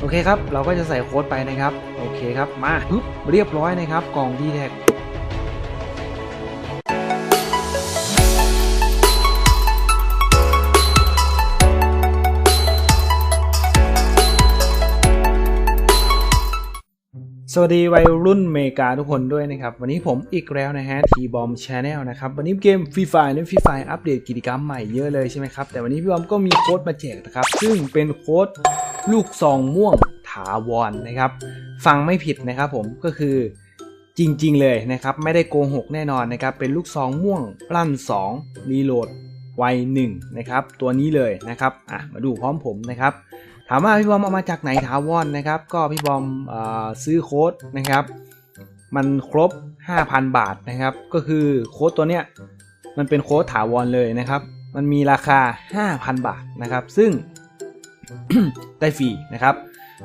โอเคครับ เราก็จะใส่โค้ดไปนะครับ โอเคครับ มาปึ๊บเรียบร้อยนะครับ กล่องดีแท็ สวัสดีวัยรุ่นเมกาทุกคนด้วยนะครับ วันนี้ผมอีกแล้วนะฮะทีบอมชาแนลนะครับ วันนี้เกมฟรีไฟเนี่ยฟรีไฟอัปเดตกิจกรรมใหม่เยอะเลยใช่ไหมครับ แต่วันนี้พี่บอมก็มีโค้ดมาแจกนะครับ ซึ่งเป็นโค้ดลูกซองม่วงถาวรนะครับ ฟังไม่ผิดนะครับผมก็คือจริงๆเลยนะครับ ไม่ได้โกหกแน่นอนนะครับ เป็นลูกซองม่วงลั่น2รีโหลดไว1นะครับตัวนี้เลยนะครับอะมาดูพร้อมผมนะครับ ถามว่าพี่บอมเอามาจากไหนถาวรนนะครับ ก็พี่บอมอซื้อโค้ดนะครับ มันครบ 5,000 บาทนะครับ ก็คือโค้ดตัวเนี้ยมันเป็นโค้ดถาวรเลยนะครับ มันมีราคา 5,000 บาทนะครับ ซึ่งได้ฟรีนะครับ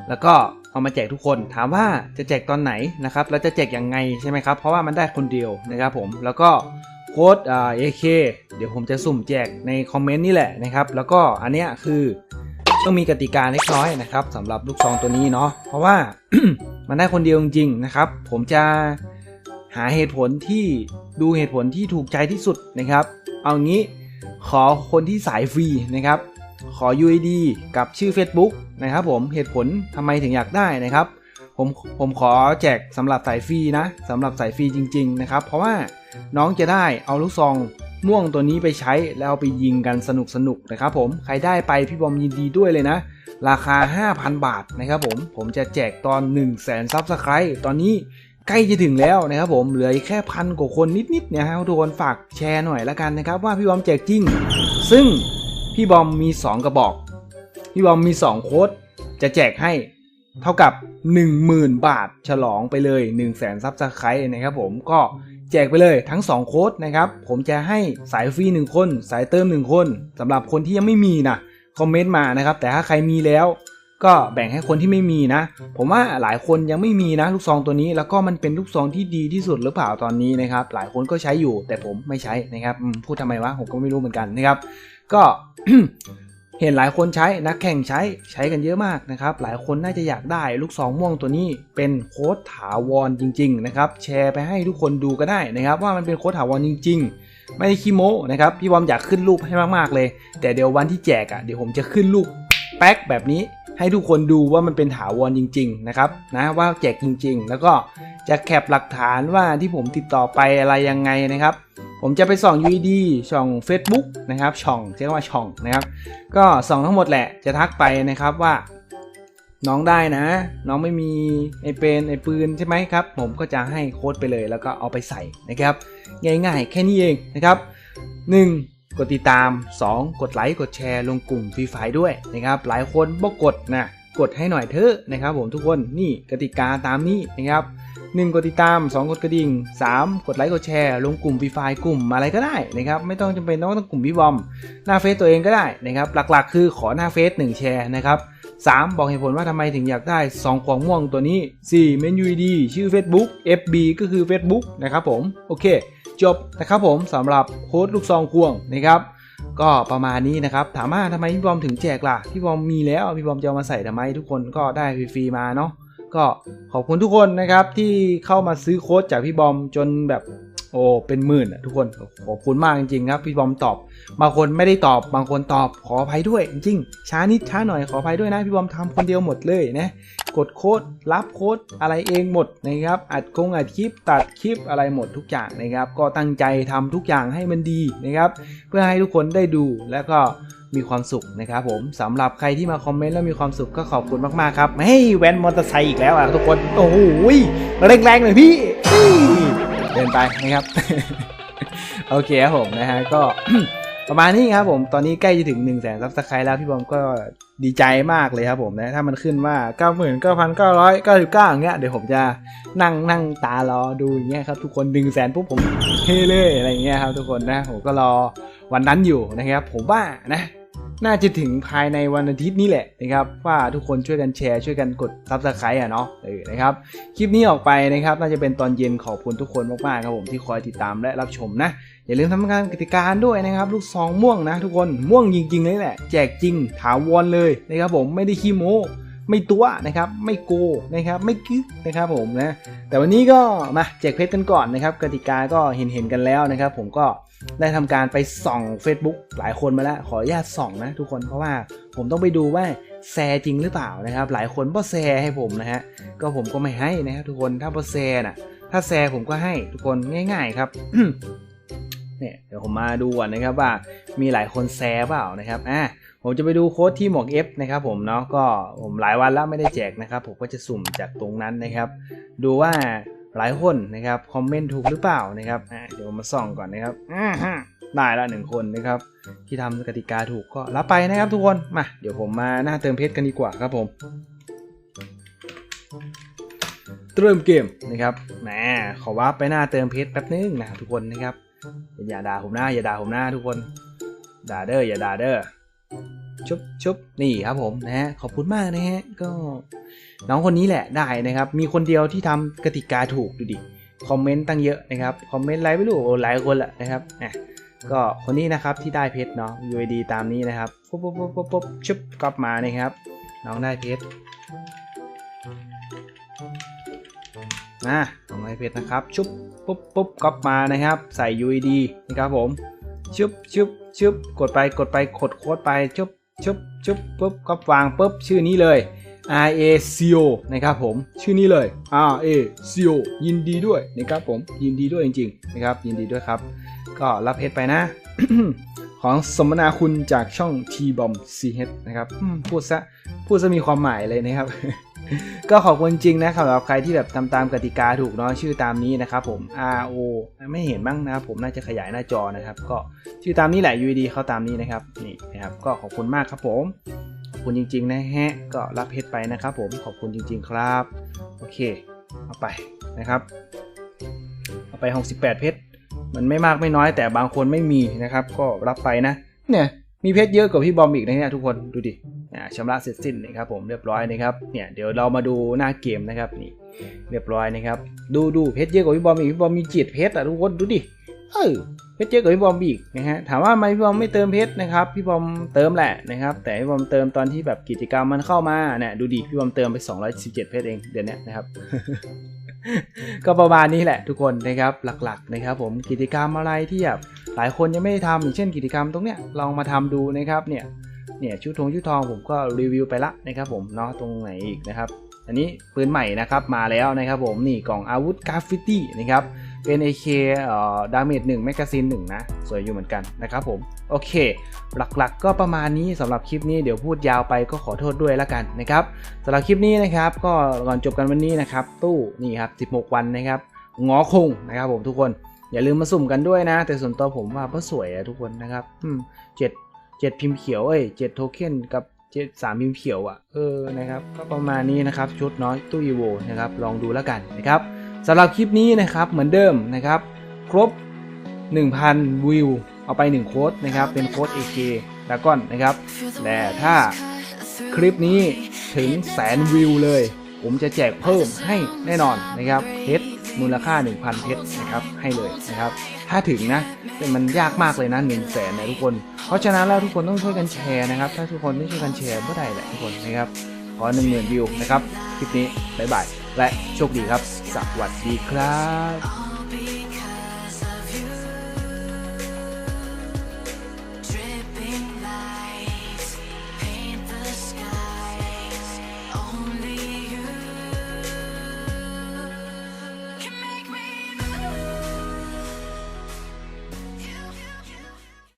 แล้วก็เอามาแจกทุกคน ถามว่าจะแจกตอนไหนนะครับ แล้วจะแจกยังไงใช่ไหมครับ เพราะว่ามันได้คนเดียวนะครับผม แล้วก็โค้ดเอ่า AK เดี๋ยวผมจะสุ่มแจกในคอมเมนต์นี่แหละนะครับ แล้วก็อันเนี้ยคือ ต้องมีกติกาเล็กน้อยนะครับสำหรับลูกซองตัวนี้เนาะเพราะว่า มันได้คนเดียวจริงๆนะครับ ผมจะหาเหตุผลที่ดูเหตุผลที่ถูกใจที่สุดนะครับ เอางี้ขอคนที่สายฟรีนะครับ ขอ UID กับชื่อ Facebook นะครับผมเหตุผลทำไมถึงอยากได้นะครับ ผมผมขอแจกสำหรับสายฟรีนะสำหรับสายฟรีจริง ๆ นะครับ เพราะว่าน้องจะได้เอาลูกซอง ม่วงตัวนี้ไปใช้แล้วเอาไปยิงกันสนุกสนุกๆนะครับผมใครได้ไปพี่บอมยินดีด้วยเลยนะ ราคา 5,000 บาทนะครับผมผมจะแจกตอน 1 0 0 0 0แสนซับสไครต์ตอนนี้ใกล้จะถึงแล้วนะครับผมเหลือแค่พันกว่าคนนิดๆเนี่ยฮะทุกคนฝากแชร์หน่อยละกันนะครับว่าพี่บอมแจกจริง ซึ่งพี่บอมมี 2 กระบอก พี่บอมมี 2 โค้ดจะแจกให้ เท่ากับ 10,000 บาทฉลองไปเลย 1 0 0 0 0แสนซับสไครต์นะครับผมก็แจกไปเลยทั้ง 2 โค้ดนะครับ ผมจะให้สายฟรี 1 คน สายเติม 1 คนสำหรับคนที่ยังไม่มีนะคอมเมนต์มานะครับ แต่ถ้าใครมีแล้ว ก็แบ่งให้คนที่ไม่มีนะ ผมว่าหลายคนยังไม่มีนะ ลูกซองตัวนี้แล้วก็มันเป็นลูกซองที่ดีที่สุดหรือเปล่าตอนนี้นะครับ หลายคนก็ใช้อยู่แต่ผมไม่ใช้นะครับพูดทำไมวะผมก็ไม่รู้เหมือนกันนะครับ ก็ เห็นหลายคนใช้นักแข่งใช้ใช้กันเยอะมากนะครับหลายคนน่าจะอยากได้ลูกซองม่วงตัวนี้เป็นโค้ดถาวรจริงๆนะครับแชร์ไปให้ทุกคนดูก็ได้นะครับว่ามันเป็นโค้ดถาวรจริง ๆ ไม่ได้ขี้โม้นะครับพี่บอมอยากขึ้นรูปให้มากๆเลย แต่เดี๋ยววันที่แจกอะ่ะเดี๋ยวผมจะขึ้นรูปแป๊กแบบนี้ให้ทุกคนดูว่ามันเป็นถาวรจริง ๆ นะครับนะว่าแจกจริง ๆ แล้วก็จะแคปหลักฐานว่าที่ผมติดต่อไปอะไรยังไงนะครับ ผมจะไปส่อง UED ช่อง Facebook นะครับช่องใช้คำว่าช่องนะครับ ก็ส่องทั้งหมดแหละจะทักไปนะครับว่า น้องได้นะ น้องไม่มีไอเป็นไอปืนใช่ไหมครับ ผมก็จะให้โค้ดไปเลย แล้วก็เอาไปใส่นะครับ ง่ายๆ แค่นี้เองนะครับ 1. กดติดตาม 2. กดไลค์ กดแชร์ ลงกลุ่มฟรีไฟด้วยนะครับ หลายคนบอกกดนะ กดให้หน่อยเถอะนะครับผมทุกคน นี่กติกาตามนี้นะครับ 1 กดติดตาม 2 กดกระดิ่ง 3 กดไลค์กดแชร์ลงกลุ่มฟรีไฟกลุ่มอะไรก็ได้นะครับไม่ต้องจำเป็นต้องต้องกลุ่มพี่บอม หน้าเฟซตัวเองก็ได้นะครับหลักๆ คือขอหน้าเฟซ1แชร์นะครับ3บอกเหตุผลว่าทำไมถึงอยากได้ 2 ของม่วงตัวนี้ 4 เมน UID ชื่อ Facebook FB ก็คือ Facebook นะครับผม โอเค จบนะครับผมสำหรับโค้ดลูกซองควงนะครับ ก็ประมาณนี้นะครับ ถามว่าทำไมพี่บอมถึงแจกล่ะ พี่บอมมีแล้ว พี่บอมจะเอามาใส่ทำไมทุกคนก็ได้ฟรีๆมาเนาะ ก็ขอบคุณทุกคนนะครับที่เข้ามาซื้อโค้ดจากพี่บอมจนแบบโอ้เป็นหมื่นอะทุกคนขอบคุณมากจริงๆครับพี่บอมตอบ บางคนไม่ได้ตอบบางคนตอบขออภัยด้วย จริงๆช้านิดช้าหน่อยขออภัยด้วยนะพี่บอมทำคนเดียวหมดเลยนะกดโค้ดรับโค้ดอะไรเองหมดนะครับอัดคงอัดคลิปตัดคลิปอะไรหมดทุกอย่างนะครับ ก็ตั้งใจทำทุกอย่างให้มันดีนะครับ เพื่อให้ทุกคนได้ดูแล้วก็ มีความสุขนะครับผมสำหรับใครที่มาคอมเมนต์แล้วมีความสุขก็ขอบคุณมากๆครับเฮ้ยแวนมอเตอร์ไซค์อีกแล้วอะทุกคนโอ้โหแรงๆหน่อยพี่เดินไปนะครับ โอเคครับผมนะฮะก็ประมาณนี้ครับผม ตอนนี้ใกล้จะถึง1นึ่งแสนซับสไครต์แล้วพี่บอมก็ดีใจมากเลยครับผมนะ ถ้ามันขึ้นว่า9 9 9 9 9อย่างเงี้ย เดี๋ยวผมจะนั่งนั่งตารอดูอย่างเงี้ยครับทุกคน1นึ่งแสนปุ๊บผมเฮ้เลยอะไรเงี้ยครับทุกคนนะ ผมก็รอวันนั้นอยู่นะครับ ผมว่านะ น่าจะถึงภายในวันอาทิตย์นี้แหละนะครับว่าทุกคนช่วยกันแชร์ช่วยกันกดซับสไครต์อะเนาะเออนะครับคลิปนี้ออกไปนะครับน่าจะเป็นตอนเย็นขอบคุณทุกคนมากๆครับผมที่คอยติดตามและรับชมนะ อย่าลืมทำการกติกาด้วยนะครับ ลูกซองม่วงนะทุกคนม่วงจริงๆเลยแหละแจกจริงถาวรเลยนะครับผมไม่ได้ขี้โม้ ไม่ตัวนะครับไม่โกนะครับไม่กึกนะครับผมนะแต่วันนี้ก็มาแจกเพชรกันก่อนนะครับกติกาก็เห็นเห็นๆกันแล้วนะครับ ผมก็ได้ทำการไปส่อง Facebook หลายคนมาแล้ว ขออนุญาตส่องนะทุกคนเพราะว่าผมต้องไปดูว่าแชร์จริงหรือเปล่านะครับ หลายคนบ่แชร์ให้ผมนะฮะก็ผมก็ไม่ให้นะครับทุกคนถ้าบ่แชร์น่ะถ้าแชร์ผมก็ให้ทุกคนง่าย ๆ ครับ เนี่ยเดี๋ยวผมมาดูก่อนนะครับว่ามีหลายคนแชร์เปล่านะครับอะผมจะไปดูโค้ดที่หมวก F นะครับผมเนาะก็ผมหลายวันแล้วไม่ได้แจกนะครับผมก็จะสุ่มจากตรงนั้นนะครับ ดูว่าหลายคนนะครับคอมเมนต์ถูกหรือเปล่านะครับอะเดี๋ยวผมมาส่องก่อนนะครับได้ละหนึ่งคนนะครับ ที่ทำกติกาถูกก็รับไปนะครับทุกคนมาเดี๋ยวผมมาหน้าเติมเพชรกันดีกว่าครับผมเริ่มเกมนะครับแหมขอว่าไปหน้าเติมเพชรแป๊บนึงนะครับทุกคนนะครับ อย่าด่าผมหน้าอย่าด่าผมหน้าทุกคนด่าเด้ออย่าด่าเด้อชุบชุบนี่ครับผมนะฮะขอบคุณมากนะฮะก็น้องคนนี้แหละได้นะครับ มีคนเดียวที่ทำกติกาถูกดูดิคอมเมนต์ตั้งเยอะนะครับคอมเมนต์อะไรไม่รู้หลายคนแหละนะครับอะก็คนนี้นะครับที่ได้เพชรเนาะ UID ตามนี้นะครับปุ๊บปุ๊บปุ๊บปุ๊บปุ๊บชุบกลับมานะครับ น้องได้เพชร นะน้องได้เพชรนะครับชุบปุ๊บปุ๊บกลับมานะครับ ใส่ UID นะครับผมชุบชุบชุบกดไปกดไปกดโค้ดไปชุบชุบชุบปุ๊บก็วางปุ๊บชื่อนี้เลย R A C O นะครับผมชื่อนี้เลย R A C O ยินดีด้วยนะครับผมยินดีด้วยจริงๆนะครับยินดีด้วยครับ ก็รับเพชรไปนะของสมนาคุณจากช่อง T Bomb CH นะครับพูดซะพูดซะมีความหมายเลยนะครับ ก็ขอบคุณจริงนะสำหรับใครที่แบบทำตามกติกาถูกเนาะชื่อตามนี้นะครับผม R O ไม่เห็นบ้างนะผมน่าจะขยายหน้าจอนะครับ ก็ชื่อตามนี้แหละ UID เข้าตามนี้นะครับนี่นะครับก็ขอบคุณมากครับผมขอบคุณจริง ๆ นะฮะก็รับเพชรไปนะครับผมขอบคุณจริง ๆ ครับ โอเค เอาไปนะครับเอาไป 68 เพชรมันไม่มากไม่น้อยแต่บางคนไม่มีนะครับ ก็รับไปนะ เนี่ยมีเพชรเยอะกว่าพี่บอมอีกนะเนี่ยทุกคนดูดิ ชำระเสร็จสิ้นนะครับผมเรียบร้อยนะครับเนี่ยเดี๋ยวเรามาดูหน้าเกมนะครับนี่เรียบร้อยนะครับ ดูดูเพชรเยอะกว่าพี่บอมอีกพี่บอมมีเจ็ดเพชรอะทุกคนดูดิเออเพชรเยอะกว่าพี่บอมอีกนะฮะถามว่าทำไมพี่บอมไม่เติมเพชรนะครับพี่บอมเติมแหละนะครับ แต่พี่บอมเติมตอนที่แบบกิจกรรมมันเข้ามาเนี่ยดูดิพี่บอมเติมไป 217 เพชรเองเดือนนี้นะครับ ก็ประมาณนี้แหละทุกคนนะครับหลักๆนะครับ ผมกิจกรรมอะไรที่แบบหลายคนยังไม่ได้ทำอย่างเช่นกิจกรรมตรงเนี้ยลองมาทำดูนะครับเนี่ย เนี่ยชุดทงชุดทองผมก็รีวิวไปละนะครับผมเนาะตรงไหนอีกนะครับอันนี้ปืนใหม่นะครับมาแล้วนะครับผมนี่กล่องอาวุธกราฟฟิตี้นะครับเป็น AK เอ่อดาเมจ1แมกกาซีน1นะ สวยอยู่เหมือนกันนะครับผม โอเค หลักๆก็ประมาณนี้สำหรับคลิปนี้เดี๋ยวพูดยาวไปก็ขอโทษด้วยละกันนะครับสำหรับคลิปนี้นะครับ ก็ก่อนจบกันวันนี้นะครับ ตู้นี่ครับ 16 วันนะครับงอคงนะครับผมทุกคนอย่าลืมมาสุ่มกันด้วยนะ แต่ส่วนตัวผมว่าก็สวยอะทุกคนนะครับอืมเจ็ด เจ็ดพิมพ์เขียวเอ้ยเจ็ดโทเค็นกับเจ็ดสามพิมพ์เขียวอะเออนะครับก็ประมาณนี้นะครับชุดน้อยตู้อีโวนะครับลองดูแล้วกันนะครับสำหรับคลิปนี้นะครับเหมือนเดิมนะครับ ครบ 1,000 วิว เอาไป1โค้ดนะครับเป็นโค้ด AK ดากอนนะครับแต่ถ้าคลิปนี้ถึงแสนวิวเลย ผมจะแจกเพิ่มให้แน่นอนนะครับเพชร มูลค่า 1,000 เพชรนะครับให้เลยนะครับ ถ้าถึงนะแต่มันยากมากเลยนะ1นึ่งแสนนะทุกคน เพราะฉะนั้นแล้วทุกคนต้องช่วยกันแชร์นะครับ ถ้าทุกคนไม่ช่วยกันแชร์เมื่อใดแหละทุกคนนะครับขอ 1 0,000 วิวนะครับคลิปนี้บ๊ายบายและโชคดีครับ สวัสดีครับ